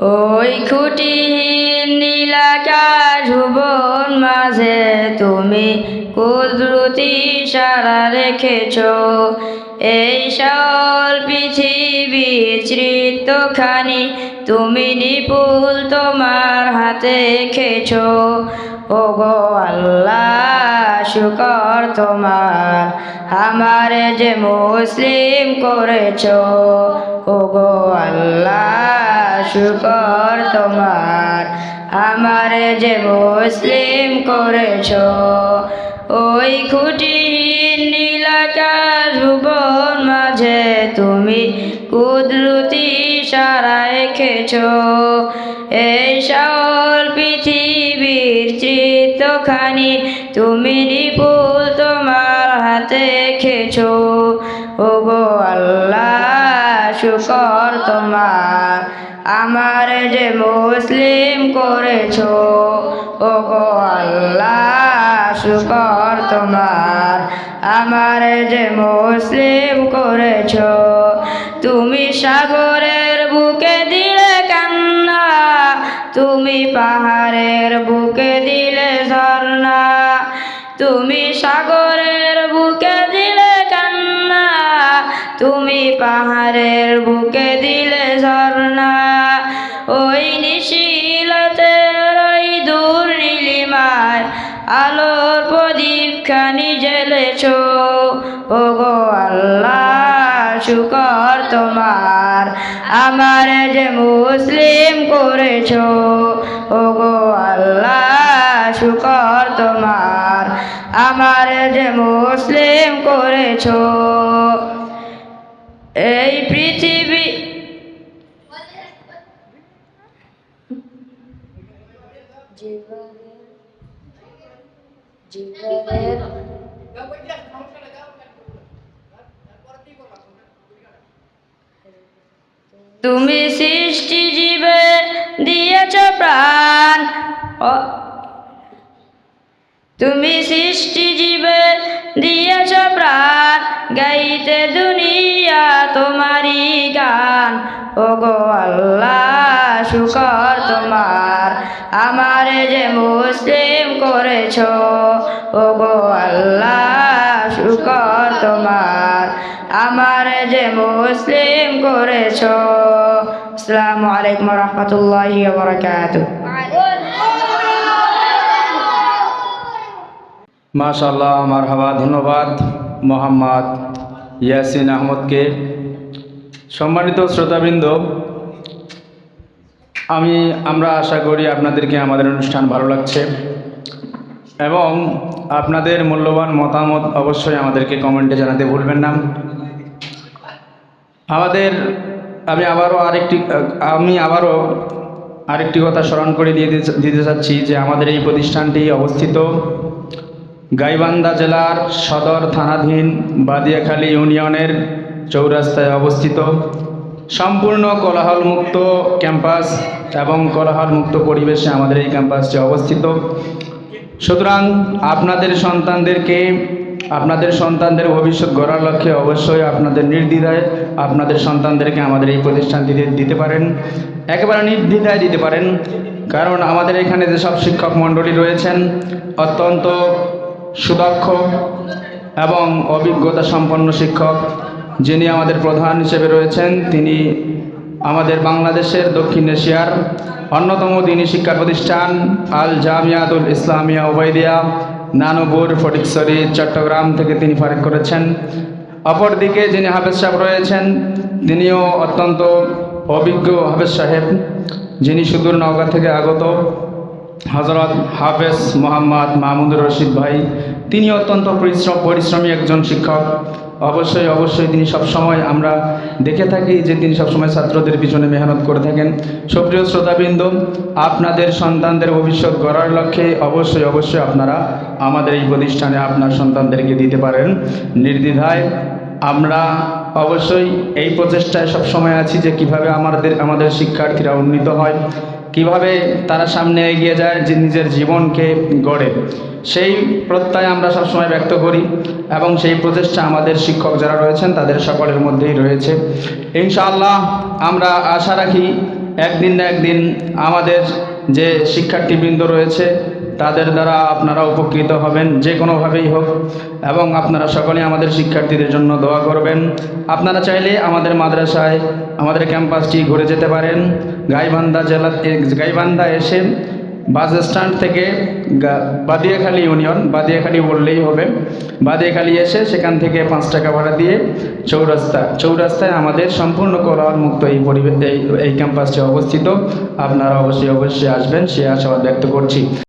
ওই খুঁটি নীলাকাশ ভুবন মাঝে তুমি কুদরতি সারা রেখেছ। এই সকল পৃথিবী চিত্রখানি তুমি নিপুল তোমার হাতে খেছ ও গো আল্লাহ শুকর তোমার। আমারে যে মুসলিম করেছ ও গো আল্লাহ, শুকর তোমার। আমারে যে মুসলিম করেছ, ওই খুঁটি নীলাকাশ ভুবন মাঝে তুমি কুদরতি সারা রেখেছ এই সকল পৃথিবীর চিত্রখানি তুমি নিপুল তোমার হাতে খেছ ও গো আল্লাহ, শুকর তোমার। আমার যে মুসলিম করেছ ও গো আল্লাহ, শুকর তোমার। আমার যে মুসলিম করেছ, তুমি সাগরের বুকে দিলে তুমি পাহাড়ের বুকে দিলে ঝর্ণা, তুমি সাগরের বুকে দিলে কান্না, তুমি পাহাড়ের বুকে দিলে ঝর্ণা। ওই নিশিলতের ওই দূর নীলিমায় আলোর প্রদীপ খানি জ্বেলেছ ও গো আল্লাহ। শুকর তোমার। আমার যে মুসলিম করেছ ও গো আল্লাহ শুকর তোমার। আমার যে মুসলিম করেছ, এই পৃথিবী জীবনের জীবনের তুমি সৃষ্টি জীবে দিয়েছ প্রাণ। তুমি সৃষ্টি জীবে দিয়েছ প্রাণ। গাইতে দুনিয়া তোমারই গান। ও গো আল্লাহ, শুকর তোমার। আমারে যে মুসলিম করেছ ও গো আল্লাহ, শুকর তোমার। আমারে যে মুসলিম করেছ। আসসালামু আলাইকুম রহমতুল্লাহি মাশাল্লাহ আমার হাবা ধন্যবাদ মোহাম্মদ ইয়াসিন আহমদকে। সম্মানিত শ্রোতাবৃন্দ, আমি, আমরা আশা করি আপনাদেরকে আমাদের অনুষ্ঠান ভালো লাগছে। এবং আপনাদের মূল্যবান মতামত অবশ্যই আমাদেরকে কমেন্টে জানাতে ভুলবেন না। আমাদের, আমি আবারও আরেকটি, আমি আবারও আরেকটি কথা স্মরণ করে দিয়ে দিতে- চাচ্ছি যে আমাদের এই প্রতিষ্ঠানটি অবস্থিত গাইবান্ধা জেলার সদর থানাধীন বাদিয়াখালী ইউনিয়নের চৌরাস্তায় অবস্থিত। সম্পূর্ণ কোলাহলমুক্ত ক্যাম্পাস এবং কোলাহলমুক্ত পরিবেশে আমাদের এই ক্যাম্পাসটি অবস্থিত। সুতরাং আপনাদের সন্তানদেরকে আপনাদের সন্তানদের ভবিষ্যৎ গড়ার লক্ষ্যে অবশ্যই আপনাদের নির্দ্বিধায় আপনাদের সন্তানদেরকে আমাদের এই প্রতিষ্ঠানটি দিতে- দিতে পারেন। একেবারে নির্দ্বিধায় দিতে পারেন। কারণ আমাদের এখানে যেসব শিক্ষক মণ্ডলী রয়েছেন, অত্যন্ত সুদক্ষ এবং অভিজ্ঞতা সম্পন্ন শিক্ষক যিনি আমাদের প্রধান হিসেবে রয়েছেন, তিনি আমাদের বাংলাদেশের দক্ষিণ এশিয়ার অন্যতম দিনী শিক্ষা প্রতিষ্ঠান আল জামিয়াতুল ইসলামিয়া ওবাইদিয়া নানুপুর ফটিকশ্বরী চট্টগ্রাম থেকে তিনি ফারেক করেছেন। অপরদিকে যিনি হাফেজ সাহেব রয়েছেন, তিনিও অত্যন্ত অভিজ্ঞ হাফেজ সাহেব, যিনি সুদূর নওগাঁ থেকে আগত হজরত হাফেজ মোহাম্মদ মাহমুদুর রশিদ ভাই। তিনি অত্যন্ত পরিশ্রম পরিশ্রমী একজন শিক্ষক। অবশ্যই অবশ্যই তিনি সবসময় আমরা দেখে থাকি যে তিনি সবসময় ছাত্রদের পিছনে মেহনত করে থাকেন। সুপ্রিয় শ্রোতাবৃন্দ, আপনাদের সন্তানদের ভবিষ্যৎ গড়ার লক্ষ্যে অবশ্যই অবশ্যই আপনারা আমাদের এই প্রতিষ্ঠানে আপনার সন্তানদেরকে দিতে পারেন। নির্দ্বিধায় আমরা অবশ্যই এই প্রচেষ্টায় সবসময় আছি যে কীভাবে আমাদের আমাদের শিক্ষার্থীরা উন্নীত হয়। কীভাবে তারা সামনে এগিয়ে যায় যে নিজের জীবনকে গড়ে। সেই প্রত্যয় আমরা সবসময় ব্যক্ত করি এবং সেই প্রচেষ্টা আমাদের শিক্ষক যারা রয়েছেন তাদের সকলের মধ্যেই রয়েছে। ইনশাআল্লাহ আমরা আশা রাখি একদিন না একদিন আমাদের যে শিক্ষার্থীবৃন্দ রয়েছে তাদের দ্বারা আপনারা উপকৃত হবেন, যে কোনোভাবেই হোক। এবং আপনারা সকলেই আমাদের শিক্ষার্থীদের জন্য দোয়া করবেন। আপনারা চাইলে আমাদের মাদ্রাসায়, আমাদের ক্যাম্পাসটি ঘুরে যেতে পারেন। গাইবান্ধা জেলা গাইবান্ধা এসে বাস স্ট্যান্ড থেকে বাদিয়াখালী ইউনিয়ন, বাদিয়াখালী বললেই হবে। বাদিয়াখালী এসে সেখান থেকে পাঁচ টাকা ভাড়া দিয়ে চৌরাস্তা, চৌরাস্তায় আমাদের সম্পূর্ণ কোরআন মুক্ত এই পরিবেশ এই ক্যাম্পাসটি অবস্থিত। আপনারা অবশ্যই অবশ্যই আসবেন, সে আশাবাদ ব্যক্ত করছি।